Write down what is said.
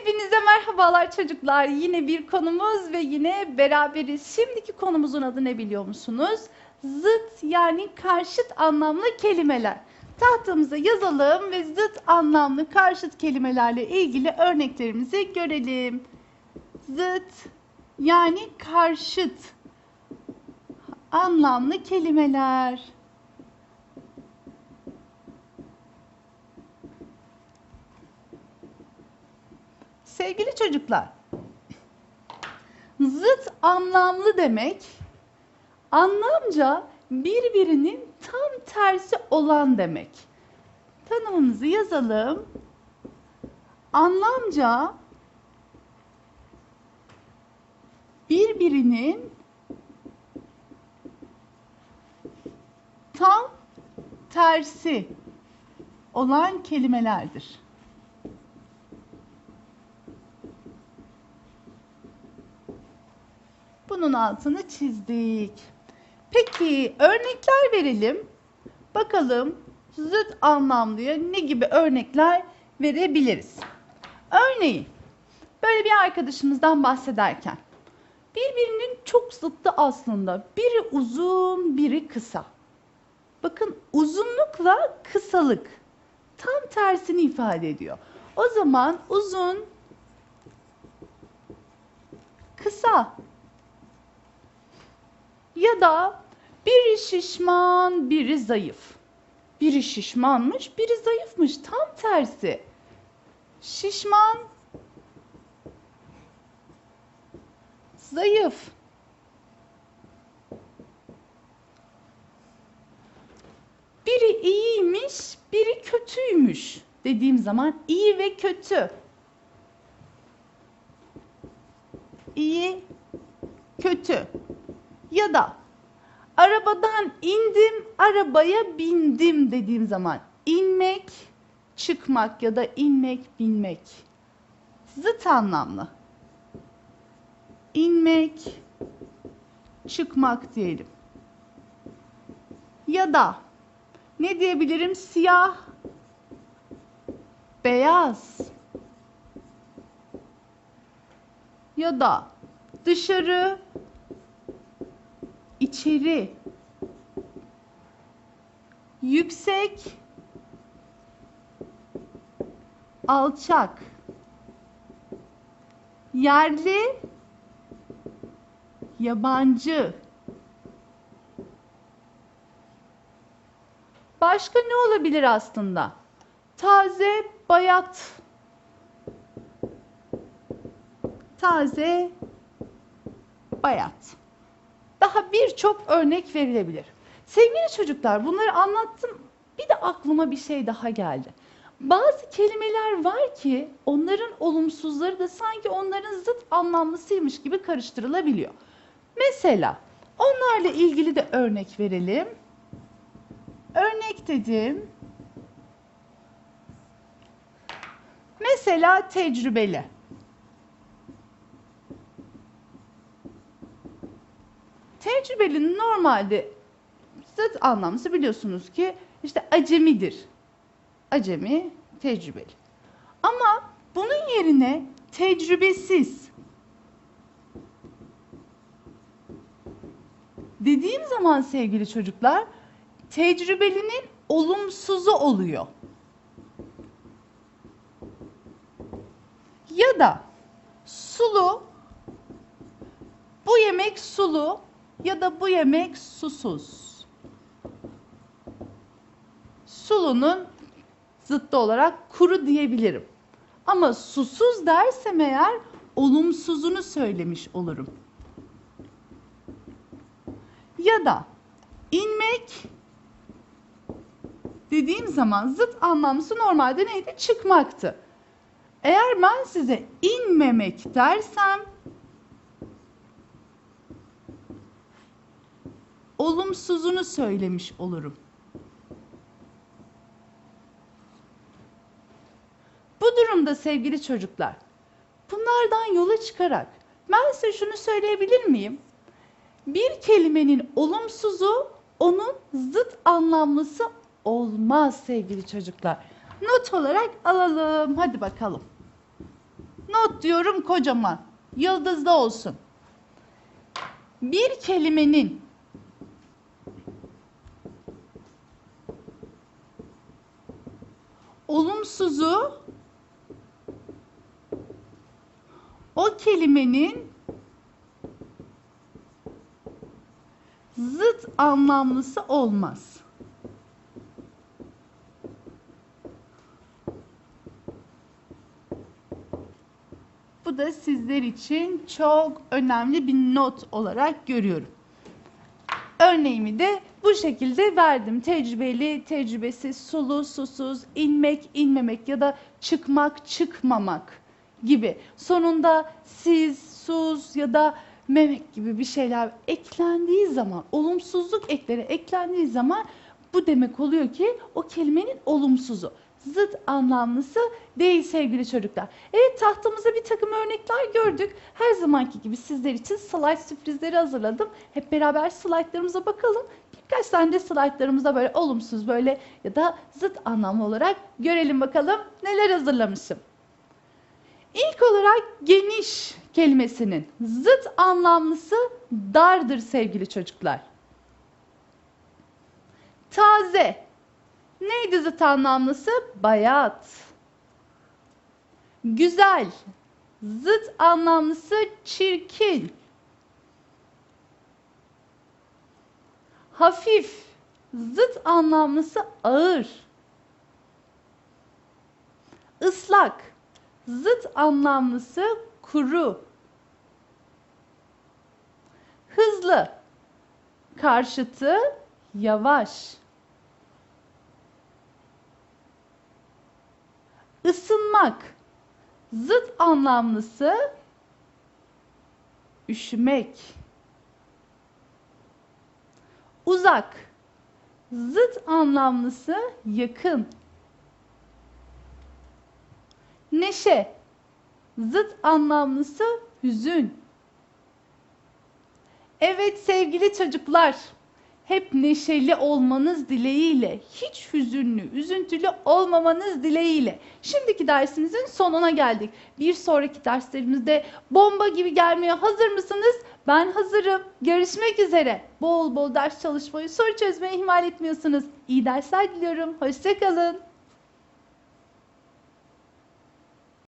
Hepinize merhabalar çocuklar. Yine bir konumuz ve yine beraberiz. Şimdiki konumuzun adı ne biliyor musunuz? Zıt yani karşıt anlamlı kelimeler. Tahtamıza yazalım ve zıt anlamlı karşıt kelimelerle ilgili örneklerimizi görelim. Zıt yani karşıt anlamlı kelimeler. Sevgili çocuklar, zıt anlamlı demek anlamca birbirinin tam tersi olan demek. Tanımımızı yazalım. Anlamca birbirinin tam tersi olan kelimelerdir. Bunun altını çizdik. Peki örnekler verelim. Bakalım zıt anlamlıya ne gibi örnekler verebiliriz? Örneğin böyle bir arkadaşımızdan bahsederken birbirinin çok zıttı aslında. Biri uzun, biri kısa. Bakın uzunlukla kısalık tam tersini ifade ediyor. O zaman uzun kısa ya da biri şişman, biri zayıf. Biri şişmanmış, biri zayıfmış. Tam tersi. Şişman, zayıf. Biri iyiymiş, biri kötüymüş dediğim zaman iyi ve kötü. İyi, kötü. Ya da arabadan indim, arabaya bindim dediğim zaman inmek, çıkmak ya da inmek, binmek. Zıt anlamlı. İnmek, çıkmak diyelim. Ya da ne diyebilirim? Siyah, beyaz. Ya da dışarı, içeri, yüksek, alçak, yerli, yabancı. Başka ne olabilir aslında? Taze, bayat. Taze, bayat daha birçok örnek verilebilir. Sevgili çocuklar bunları anlattım. Bir de aklıma bir şey daha geldi. Bazı kelimeler var ki onların olumsuzları da sanki onların zıt anlamlısıymış gibi karıştırılabiliyor. Mesela onlarla ilgili de örnek verelim. Örnek dedim. Mesela tecrübeli. Tecrübeli normalde zıt anlamlısı biliyorsunuz ki işte acemidir. Acemi, tecrübeli. Ama bunun yerine tecrübesiz dediğim zaman sevgili çocuklar tecrübelinin olumsuzu oluyor. Ya da sulu bu yemek sulu ya da bu yemek susuz. Sulunun zıttı olarak kuru diyebilirim. Ama susuz dersem eğer olumsuzunu söylemiş olurum. Ya da inmek dediğim zaman zıt anlamlısı normalde neydi? Çıkmaktı. Eğer ben size inmemek dersem olumsuzunu söylemiş olurum. Bu durumda sevgili çocuklar, bunlardan yola çıkarak ben size şunu söyleyebilir miyim? Bir kelimenin olumsuzu onun zıt anlamlısı olmaz sevgili çocuklar. Not olarak alalım. Hadi bakalım. Not diyorum kocaman. Yıldızlı olsun. Bir kelimenin olumsuzu o kelimenin zıt anlamlısı olmaz. Bu da sizler için çok önemli bir not olarak görüyorum. Örneğimi de bu şekilde verdim. Tecrübeli, tecrübesiz, sulu, susuz, inmek, inmemek ya da çıkmak, çıkmamak gibi. Sonunda siz, suz ya da memek gibi bir şeyler eklendiği zaman, olumsuzluk ekleri eklendiği zaman bu demek oluyor ki o kelimenin olumsuzu. Zıt anlamlısı değil sevgili çocuklar. Evet tahtamıza bir takım örnekler gördük. Her zamanki gibi sizler için slide sürprizleri hazırladım. Hep beraber slaytlarımıza bakalım. Birkaç tane de slaytlarımızda böyle olumsuz böyle ya da zıt anlamlı olarak görelim bakalım neler hazırlamışım. İlk olarak geniş kelimesinin zıt anlamlısı dardır sevgili çocuklar. Taze. Neydi zıt anlamlısı? Bayat. Güzel. Zıt anlamlısı çirkin. Hafif. Zıt anlamlısı ağır. Islak. Zıt anlamlısı kuru. Hızlı. Karşıtı yavaş. Isınmak. Zıt anlamlısı üşümek. Uzak. Zıt anlamlısı yakın. Neşe. Zıt anlamlısı hüzün. Evet sevgili çocuklar, hep neşeli olmanız dileğiyle, hiç hüzünlü, üzüntülü olmamanız dileğiyle. Şimdiki dersimizin sonuna geldik. Bir sonraki derslerimizde bomba gibi gelmeye hazır mısınız? Ben hazırım. Görüşmek üzere. Bol bol ders çalışmayı, soru çözmeyi ihmal etmiyorsunuz. İyi dersler diliyorum. Hoşçakalın.